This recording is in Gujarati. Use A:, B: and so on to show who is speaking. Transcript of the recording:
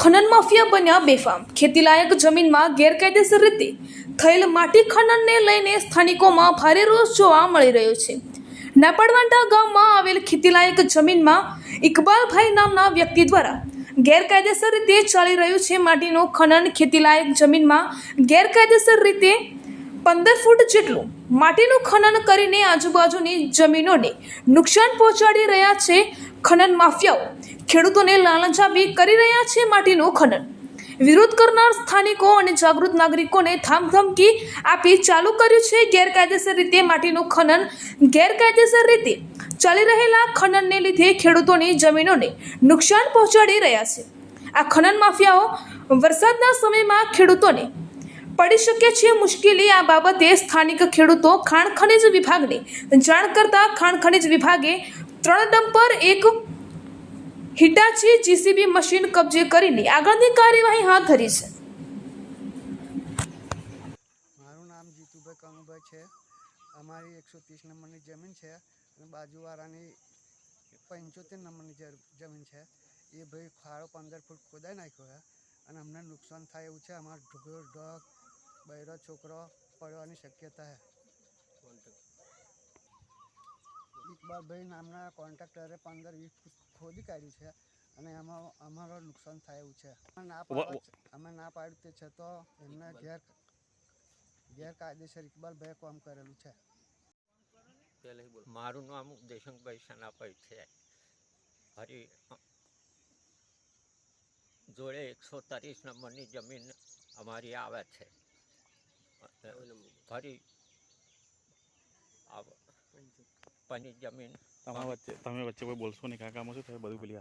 A: ખનન માફિયા બન્યા બેફામ. ખેતીલાયક જમીનમાં ગેરકાયદેસર રીતે થયેલ માટી ખનનને લઈને સ્થાનિકોમાં ભારે રોષ જોવા મળી રહ્યો છે. નાપાડવાંઢા ગામમાં આવેલ ખેતીલાયક જમીનમાં ઇકબાલભાઈ નામના વ્યક્તિ દ્વારા ગેરકાયદેસર રીતે ચાલી રહ્યું છે માટીનું ખનન. ખેતીલાયક જમીનમાં ગેરકાયદેસર રીતે પંદર ફૂટ જેટલું માટીનું ખનન કરીને આજુબાજુની જમીનોને નુકસાન પહોંચાડી રહ્યા છે ખનન માફિયાઓ. ખેડૂતોને લાલચ આપી કરી રહ્યા છે માટીનું ખનન. વિરોધ કરનાર સ્થાનિકો અને જાગૃત નાગરિકોને થામધમકી આપી ચાલુ કર્યું છે ગેરકાયદેસર રીતે માટીનું ખનન. ગેરકાયદેસર રીતે ચાલી રહેલા ખનનને લીધે ખેડૂતોની જમીનોને નુકસાન પહોંચાડી રહ્યા છે. આ ખનન માફિયાઓ વરસાદના સમયમાં ખેડૂતોને પડી શકે છે મુશ્કેલી. આ બાબતે સ્થાનિક ખેડૂતો ખાણ ખનિજ વિભાગને જાણ કરતા ખાણ ખનિજ વિભાગે ત્રણ ડમ્પર, એક હિટાચી જીસીબી મશીન કબજે કરીને આગળની કાર્યવાહી હાથ ધરી છે.
B: મારું નામ જીતુભાઈ કનુભાઈ છે. અમારી એકસો ત્રીસ નંબરની જમીન છે અને બાજુવાળાની પંચોતેર નંબરની જમીન છે. એ ભાઈ ખાડો પંદર ફૂટ ખોદાઈ નાખ્યો છે અને અમને નુકસાન થાય એવું છે. અમારો ઢોર ઢોક બૈરો, છોકરો પડવાની શક્યતા છે. ઇકબાલભાઈ નામના કોન્ટ્રાક્ટરે પંદર વીસ ફૂટ ખોદી કાઢ્યું છે અને એમાં અમારો નુકસાન થાય એવું છે. અમે ના પાડવા અમે ના પાડ્યું તે છતાં એમને ગેર ગેરકાયદેસર ઇકબાલભાઈએ કામ કરેલું છે.
C: મારું નામ દેશંગભાઈ સનાભાઈ છે. હરી જોડે એકસો ત્રીસ નંબરની જમીન અમારી આવે છે. ફરી પની જમીન.
D: તમે વચ્ચે તમે વચ્ચે કોઈ બોલશો નહીં કાકા છે તમે બધું પેલી